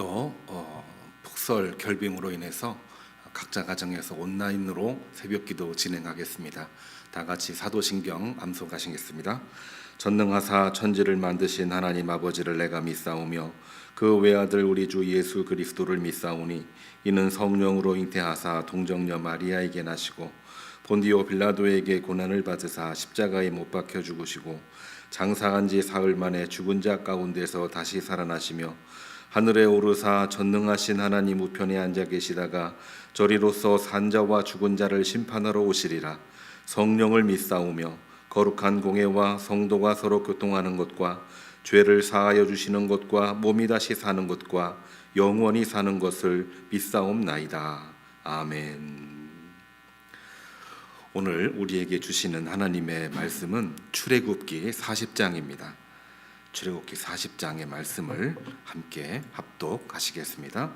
또 어, 폭설 결빙으로 인해서 각자 가정에서 온라인으로 새벽기도 진행하겠습니다. 다 같이 사도신경 암송하시겠습니다. 전능하사 천지를 만드신 하나님 아버지를 내가 믿사오며 그 외아들 우리 주 예수 그리스도를 믿사오니 이는 성령으로 잉태하사 동정녀 마리아에게 나시고 본디오 빌라도에게 고난을 받으사 십자가에 못 박혀 죽으시고 장사한 지 사흘 만에 죽은 자 가운데서 다시 살아나시며 하늘에 오르사 전능하신 하나님 우편에 앉아 계시다가 저리로서 산자와 죽은 자를 심판하러 오시리라 성령을 믿사오며 거룩한 공예와 성도가 서로 교통하는 것과 죄를 사하여 주시는 것과 몸이 다시 사는 것과 영원히 사는 것을 믿사옵나이다 아멘. 오늘 우리에게 주시는 하나님의 말씀은 출애굽기 40장입니다. 출애굽기 40장의 말씀을 함께 합독하시겠습니다.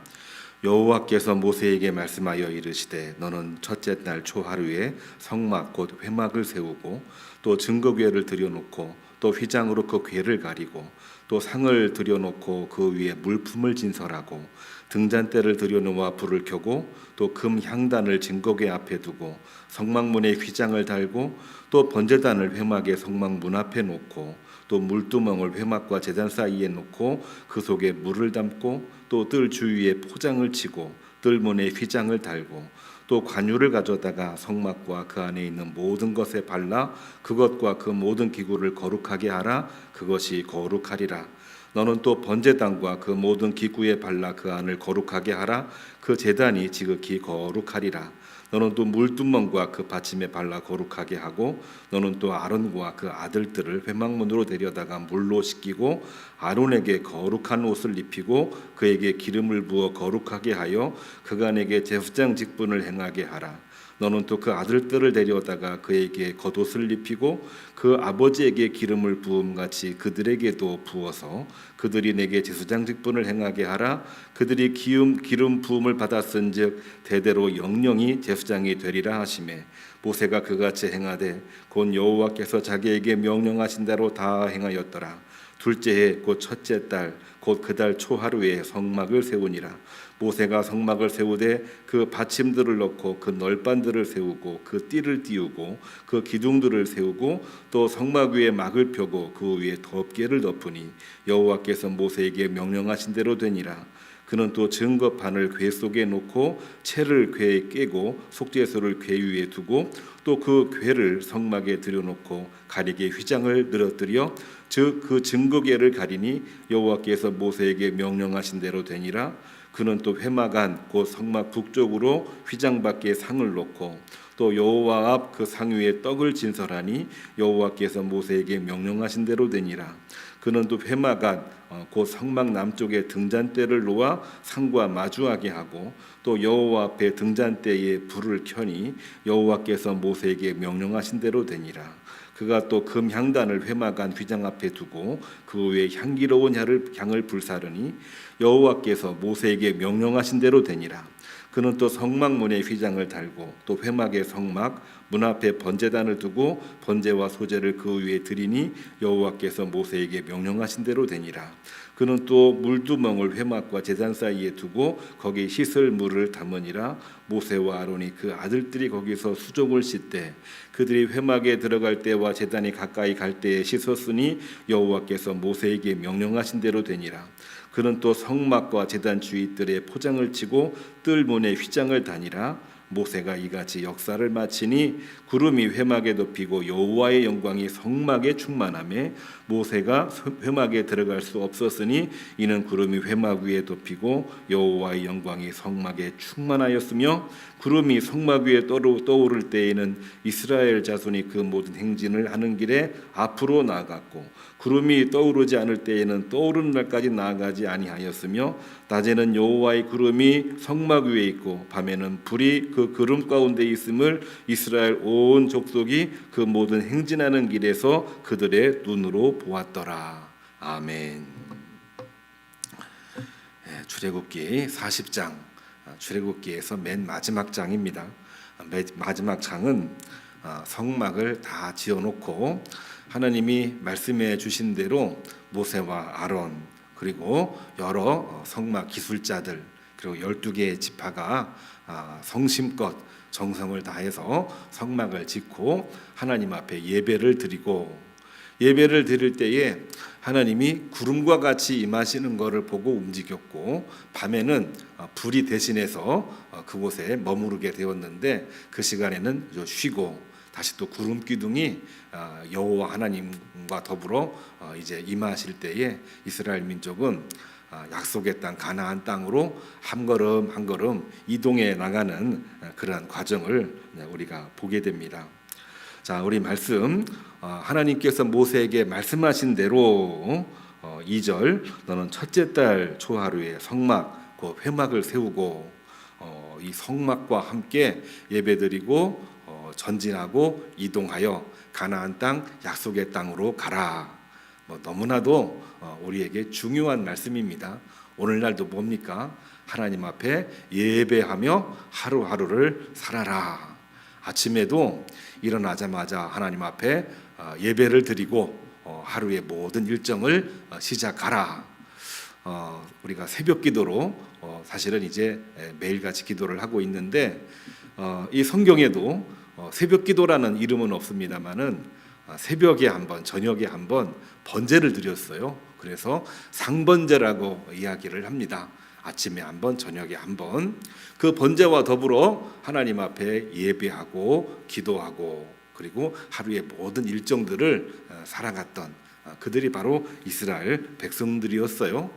여호와께서 모세에게 말씀하여 이르시되 너는 첫째 날 초하루에 성막 곧 회막을 세우고 또 증거궤를 들여놓고 또 휘장으로 그 궤를 가리고 또 상을 들여놓고 그 위에 물품을 진설하고 등잔대를 들여놓아 불을 켜고 또 금 향단을 증거궤 앞에 두고 성막문에 휘장을 달고 또 번제단을 회막의 성막문 앞에 놓고 또 물두멍을 회막과 제단 사이에 놓고 그 속에 물을 담고 또 뜰 주위에 포장을 치고 뜰문에 휘장을 달고 또 관유를 가져다가 성막과 그 안에 있는 모든 것에 발라 그것과 그 모든 기구를 거룩하게 하라. 그것이 거룩하리라. 너는 또 번제단과 그 모든 기구에 발라 그 안을 거룩하게 하라. 그 제단이 지극히 거룩하리라 너는 또 물두멍과 그 받침에 발라 거룩하게 하고 너는 또 아론과 그 아들들을 회막문으로 데려다가 물로 씻기고 아론에게 거룩한 옷을 입히고 그에게 기름을 부어 거룩하게 하여 그간에게 제후장 직분을 행하게 하라 너는 또 그 아들들을 데려다가 그에게 겉옷을 입히고 그 아버지에게 기름을 부음 같이 그들에게도 부어서 그들이 내게 제수장 직분을 행하게 하라. 그들이 기름 기름 부음을 받았은즉 대대로 영영이 제수장이 되리라 하심에 모세가 그같이 행하되 곧 여호와께서 자기에게 명령하신 대로 다 행하였더라 둘째 해곧 첫째 달 곧 그 달 초하루에 성막을 세우니라. 모세가 성막을 세우되 그 받침들을 넣고 그 널반들을 세우고 그 띠를 띄우고 그 기둥들을 세우고 또 성막 위에 막을 펴고 그 위에 덮개를 덮으니 여호와께서 모세에게 명령하신 대로 되니라. 그는 또 증거판을 궤 속에 놓고 채를 궤에 깨고 속죄소를 궤 위에 두고 또 그 궤를 성막에 들여놓고 가리개 휘장을 늘어뜨려 즉 그 증거궤를 가리니 여호와께서 모세에게 명령하신 대로 되니라. 그는 또 회막 안 곧 성막 북쪽으로 휘장 밖에 상을 놓고 또 여호와 앞 그 상 위에 떡을 진설하니 여호와께서 모세에게 명령하신 대로 되니라. 그는 또 회막 안 곧 성막 남쪽에 등잔대를 놓아 상과 마주하게 하고 또 여호와 앞에 등잔대에 불을 켜니 여호와께서 모세에게 명령하신 대로 되니라 그가 또 금 향단을 회막안 휘장 앞에 두고 그 위에 향기로운 향을, 향을 불사르니 여호와께서 모세에게 명령하신 대로 되니라 그는 또 성막문에 휘장을 달고 또 회막의 성막 문 앞에 번제단을 두고 번제와 소제를 그 위에 드리니 여호와께서 모세에게 명령하신 대로 되니라. 그는 또 물두멍을 회막과 제단 사이에 두고 거기 씻을 물을 담으니라. 모세와 아론이 그 아들들이 거기서 수족을 씻되 그들이 회막에 들어갈 때와 제단이 가까이 갈 때에 씻었으니 여호와께서 모세에게 명령하신 대로 되니라 그는 또 성막과 제단 주위들에 포장을 치고 뜰문에 휘장을 다니라. 모세가 이같이 역사를 마치니 구름이 회막에 덮이고 여호와의 영광이 성막에 충만함에 모세가 회막에 들어갈 수 없었으니 이는 구름이 회막 위에 덮이고 여호와의 영광이 성막에 충만하였으며 구름이 성막 위에 떠오를 때에는 이스라엘 자손이 그 모든 행진을 하는 길에 앞으로 나아갔고 구름이 떠오르지 않을 때에는 떠오르는 날까지 나아가지 아니하였으며 낮에는 여호와의 구름이 성막 위에 있고 밤에는 불이 그 구름 가운데 있음을 이스라엘 온 족속이 그 모든 행진하는 길에서 그들의 눈으로 보았더라. 아멘. 예, 출애굽기 40장 출애굽기에서 맨 마지막 장입니다. 맨 마지막 장은 어, 성막을 다 지어놓고 하나님이 말씀해 주신 대로 모세와 아론 그리고 여러 어, 성막 기술자들 그리고 12개의 지파가 아, 성심껏 정성을 다해서 성막을 짓고 하나님 앞에 예배를 드리고 예배를 드릴 때에 하나님이 구름과 같이 임하시는 것을 보고 움직였고 밤에는 어, 불이 대신해서 어, 그곳에 머무르게 되었는데 그 시간에는 좀 쉬고 다시 또 구름 기둥이 어, 여호와 하나님과 더불어 어, 이제 임하실 때에 이스라엘 민족은 아, 약속의 땅 가나안 땅으로 한 걸음 한 걸음 이동해 나가는 어, 그러한 과정을 네, 우리가 보게 됩니다. 자, 우리 말씀 어, 하나님께서 모세에게 말씀하신 대로 어, 2절 너는 첫째 달 초하루에 성막 그 회막을 세우고 어, 이 성막과 함께 예배드리고 어, 전진하고 이동하여 가나안 땅 약속의 땅으로 가라. 뭐 너무나도 어, 우리에게 중요한 말씀입니다. 오늘날도 뭡니까? 하나님 앞에 예배하며 하루하루를 살아라. 아침에도 일어나자마자 하나님 앞에 어, 예배를 드리고 어, 하루의 모든 일정을 어, 시작하라. 어, 우리가 새벽 기도로 어, 사실은 이제 에, 매일같이 기도를 하고 있는데 어, 이 성경에도 어, 새벽 기도라는 이름은 없습니다만은 아, 새벽에 한번 저녁에 한번 번제를 드렸어요. 그래서 상번제라고 이야기를 합니다. 아침에 한번 저녁에 한번 그 번제와 더불어 하나님 앞에 예배하고 기도하고 그리고 하루의 모든 일정들을 어, 살아갔던 어, 그들이 바로 이스라엘 백성들이었어요.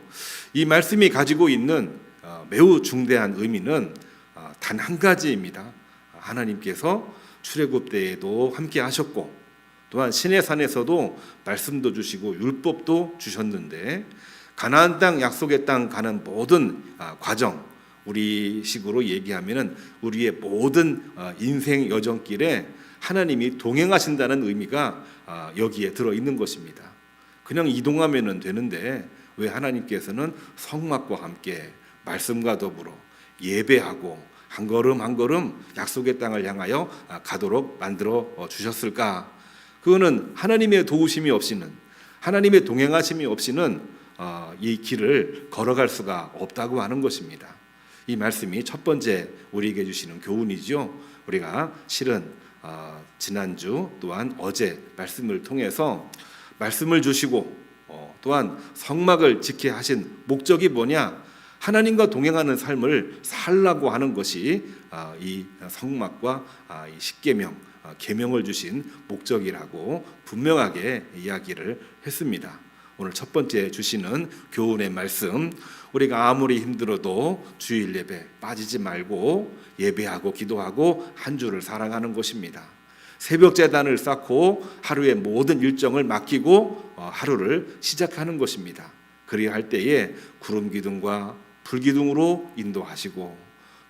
이 말씀이 가지고 있는 어, 매우 중대한 의미는 단 한 가지입니다. 하나님께서 출애굽 때에도 함께 하셨고 또한 신의 산에서도 말씀도 주시고 율법도 주셨는데 가나안 땅 약속의 땅 가는 모든 아, 과정 우리식으로 얘기하면은 우리의 모든 아, 인생 여정길에 하나님이 동행하신다는 의미가 아, 여기에 들어 있는 것입니다. 그냥 이동하면은 되는데 왜 하나님께서는 성막과 함께 말씀과 더불어 예배하고 한 걸음 한 걸음 약속의 땅을 향하여 가도록 만들어 어, 주셨을까? 그거는 하나님의 도우심이 없이는 하나님의 동행하심이 없이는 어, 이 길을 걸어갈 수가 없다고 하는 것입니다. 이 말씀이 첫 번째 우리에게 주시는 교훈이죠. 우리가 실은 어, 지난주 또한 어제 말씀을 통해서 말씀을 주시고 어, 또한 성막을 지켜 하신 목적이 뭐냐? 하나님과 동행하는 삶을 살라고 하는 것이 아, 이 성막과 아, 이 십계명 아, 계명을 주신 목적이라고 분명하게 이야기를 했습니다. 오늘 첫 번째 주시는 교훈의 말씀 우리가 아무리 힘들어도 주일 예배 빠지지 말고 예배하고 기도하고 한 주를 사랑하는 것입니다. 새벽 재단을 쌓고 하루의 모든 일정을 맡기고 어, 하루를 시작하는 것입니다. 그리할 때에 구름 기둥과 불 기둥으로 인도하시고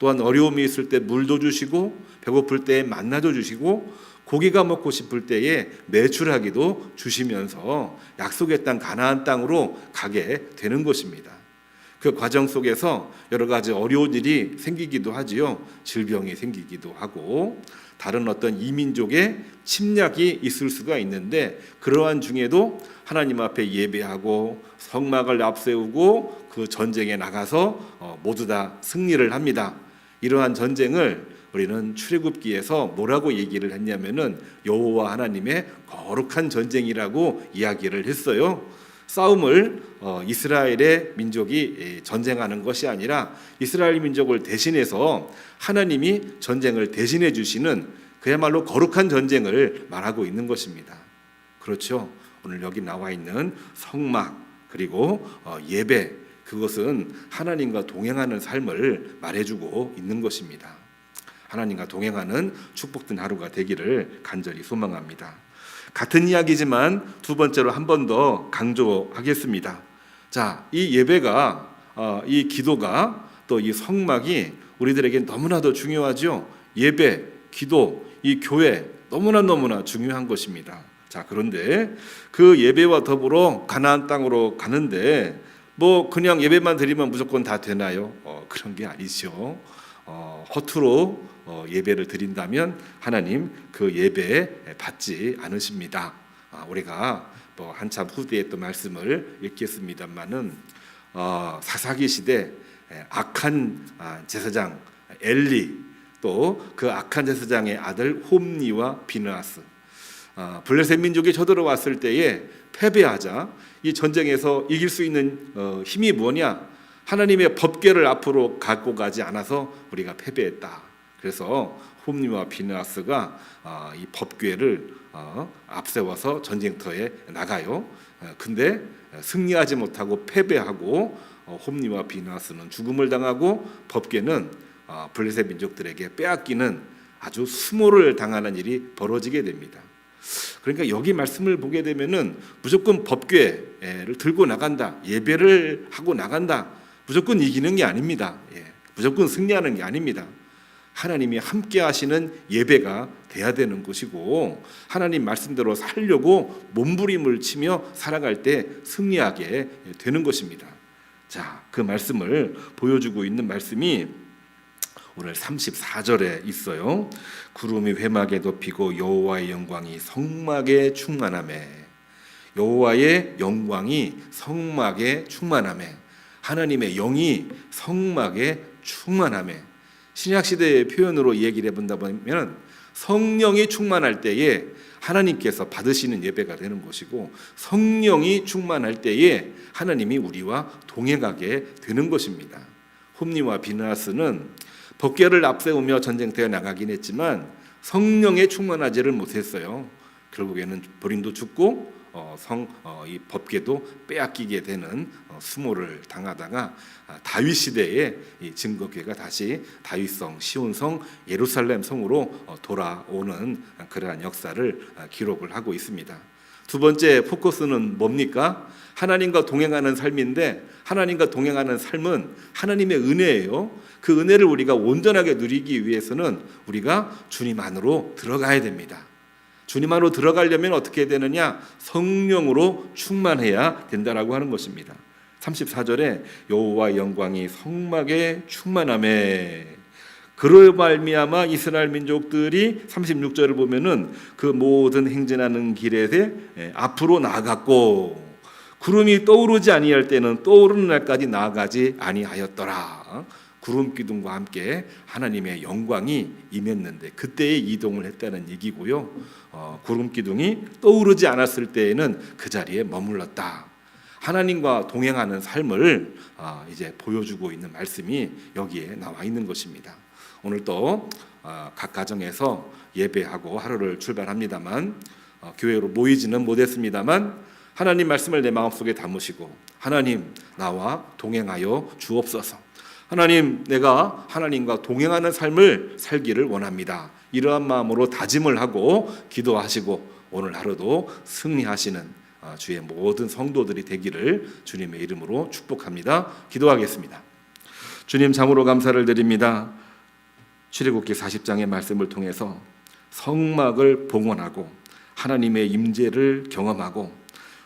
또한 어려움이 있을 때 물도 주시고 배고플 때 만나도 주시고 고기가 먹고 싶을 때에 매출하기도 주시면서 약속의 땅 가나안 땅으로 가게 되는 것입니다. 그 과정 속에서 여러 가지 어려운 일이 생기기도 하지요. 질병이 생기기도 하고 다른 어떤 이민족의 침략이 있을 수가 있는데 그러한 중에도 하나님 앞에 예배하고 성막을 앞세우고 그 전쟁에 나가서 어, 모두 다 승리를 합니다. 이러한 전쟁을 우리는 출애굽기에서 뭐라고 얘기를 했냐면은 여호와 하나님의 거룩한 전쟁이라고 이야기를 했어요. 싸움을 어, 이스라엘의 민족이 예, 전쟁하는 것이 아니라 이스라엘 민족을 대신해서 하나님이 전쟁을 대신해 주시는 그야말로 거룩한 전쟁을 말하고 있는 것입니다. 그렇죠. 오늘 여기 나와 있는 성막 그리고 어, 예배 그것은 하나님과 동행하는 삶을 말해주고 있는 것입니다. 하나님과 동행하는 축복된 하루가 되기를 간절히 소망합니다. 같은 이야기지만 두 번째로 한 번 더 강조하겠습니다. 자, 이 예배가 어, 이 기도가 또 이 성막이 우리들에게 너무나도 중요하죠. 예배, 기도, 이 교회 너무나 너무나 중요한 것입니다. 자, 그런데 그 예배와 더불어 가나안 땅으로 가는데 뭐 그냥 예배만 드리면 무조건 다 되나요? 어, 그런 게 아니죠. 어, 허투루 어, 예배를 드린다면 하나님 그 예배 받지 않으십니다. 아, 우리가 뭐 한참 후대에 또 말씀을 읽겠습니다만은 어, 사사기 시대 에, 악한 아, 제사장 엘리 또 그 악한 제사장의 아들 홈니와 비느하스 아, 블레셋 민족이 쳐들어왔을 때에 패배하자 이 전쟁에서 이길 수 있는 어, 힘이 뭐냐? 하나님의 법궤를 앞으로 갖고 가지 않아서 우리가 패배했다. 그래서 홈니와 비느하스가 아, 이 법궤를 어, 앞세워서 전쟁터에 나가요. 어, 근데 승리하지 못하고 패배하고 어, 홈니와 비느하스는 죽음을 당하고 법궤는 어, 블레셋 민족들에게 빼앗기는 아주 수모를 당하는 일이 벌어지게 됩니다. 그러니까 여기 말씀을 보게 되면은 무조건 법궤를 들고 나간다, 예배를 하고 나간다, 무조건 이기는 게 아닙니다. 예, 무조건 승리하는 게 아닙니다. 하나님이 함께 하시는 예배가 돼야 되는 것이고 하나님 말씀대로 살려고 몸부림을 치며 살아갈 때 승리하게 되는 것입니다. 자, 그 말씀을 보여주고 있는 말씀이 오늘 34절에 있어요. 구름이 회막에 덮이고 여호와의 영광이 성막에 충만함에 여호와의 영광이 성막에 충만함에 하나님의 영이 성막에 충만함에 신약 시대의 표현으로 얘기를 해본다 보면 성령이 충만할 때에 하나님께서 받으시는 예배가 되는 것이고 성령이 충만할 때에 하나님이 우리와 동행하게 되는 것입니다. 홈니와 비나스는 법궤를 앞세우며 전쟁터에 나가긴 했지만 성령에 충만하지를 못했어요. 결국에는 본인도 죽고 어, 성, 어, 이 법궤도 빼앗기게 되는 어, 수모를 당하다가 아, 다윗 시대에 이 증거궤가 다시 다윗성 시온성 예루살렘 성으로 어, 돌아오는 그러한 역사를 아, 기록을 하고 있습니다. 두 번째 포커스는 뭡니까? 하나님과 동행하는 삶인데 하나님과 동행하는 삶은 하나님의 은혜예요. 그 은혜를 우리가 온전하게 누리기 위해서는 우리가 주님 안으로 들어가야 됩니다. 주님 안으로 들어가려면 어떻게 되느냐? 성령으로 충만해야 된다라고 하는 것입니다. 34절에 여호와 영광이 성막에 충만함에 그를 말미암아 이스라엘 민족들이 36절을 보면은 그 모든 행진하는 길에 예, 앞으로 나아갔고 구름이 떠오르지 아니할 때는 떠오르는 날까지 나아가지 아니하였더라. 구름 기둥과 함께 하나님의 영광이 임했는데 그때에 이동을 했다는 얘기고요. 어, 구름 기둥이 떠오르지 않았을 때에는 그 자리에 머물렀다. 하나님과 동행하는 삶을 어, 이제 보여주고 있는 말씀이 여기에 나와 있는 것입니다. 오늘 또각 어, 가정에서 예배하고 하루를 출발합니다만 어, 교회로 모이지는 못했습니다만 하나님 말씀을 내 마음속에 담으시고 하나님 나와 동행하여 주옵소서. 하나님 내가 하나님과 동행하는 삶을 살기를 원합니다. 이러한 마음으로 다짐을 하고 기도하시고 오늘 하루도 승리하시는 아, 주의 모든 성도들이 되기를 주님의 이름으로 축복합니다. 기도하겠습니다. 주님 참으로 감사를 드립니다. 출애굽기 40장의 말씀을 통해서 성막을 봉헌하고 하나님의 임재를 경험하고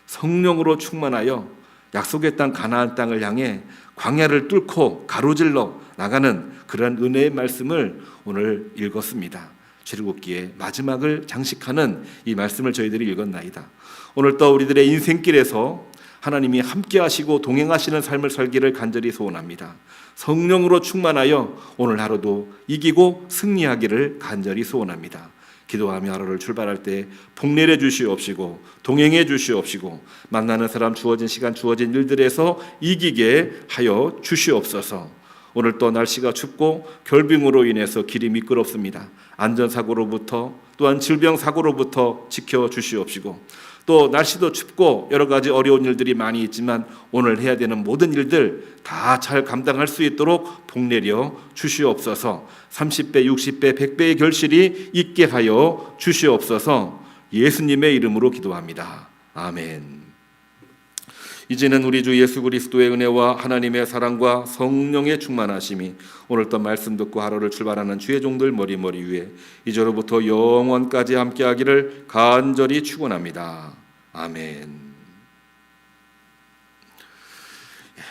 성령으로 충만하여 약속의 땅 가나안 땅을 향해 광야를 뚫고 가로질러 나가는 그런 은혜의 말씀을 오늘 읽었습니다. 출애굽기의 마지막을 장식하는 이 말씀을 저희들이 읽었나이다. 오늘 또 우리들의 인생길에서 하나님이 함께 하시고 동행하시는 삶을 살기를 간절히 소원합니다. 성령으로 충만하여 오늘 하루도 이기고 승리하기를 간절히 소원합니다. 기도하며 하루를 출발할 때 복내려 주시옵시고 동행해 주시옵시고 만나는 사람 주어진 시간 주어진 일들에서 이기게 하여 주시옵소서. 오늘 또 날씨가 춥고 결빙으로 인해서 길이 미끄럽습니다. 안전사고로부터 또한 질병사고로부터 지켜 주시옵시고 또 날씨도 춥고 여러 가지 어려운 일들이 많이 있지만 오늘 해야 되는 모든 일들 다 잘 감당할 수 있도록 복내려 주시옵소서 30배, 60배, 100배의 결실이 있게 하여 주시옵소서 예수님의 이름으로 기도합니다. 아멘. 이제는 우리 주 예수 그리스도의 은혜와 하나님의 사랑과 성령의 충만하심이 오늘 또 말씀 듣고 하루를 출발하는 주의 종들 머리머리 위에 이제로부터 영원까지 함께하기를 간절히 축원합니다. 아멘.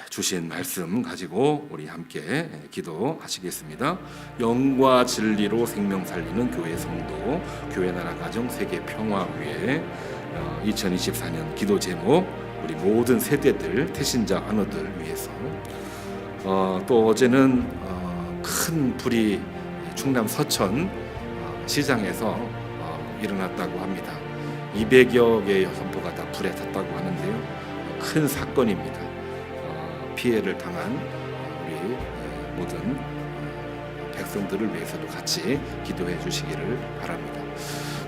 주신 말씀 가지고 우리 함께 기도하시겠습니다. 영과 진리로 생명 살리는 교회 성도, 교회 나라 가정 세계 평화 위에 2024년 기도 제목 우리 모든 세대들 태신자 환우들 위해서 어, 또 어제는 어, 큰 불이 충남 서천 어, 시장에서 어, 일어났다고 합니다. 200여 개의 선포가 다 불에 탔다고 하는데요. 큰 사건입니다. 어, 피해를 당한 어, 우리 예, 모든 어, 백성들을 위해서도 같이 기도해 주시기를 바랍니다.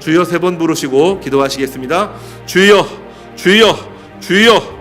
주여 세 번 부르시고 기도하시겠습니다. 주여, 주여, 주여.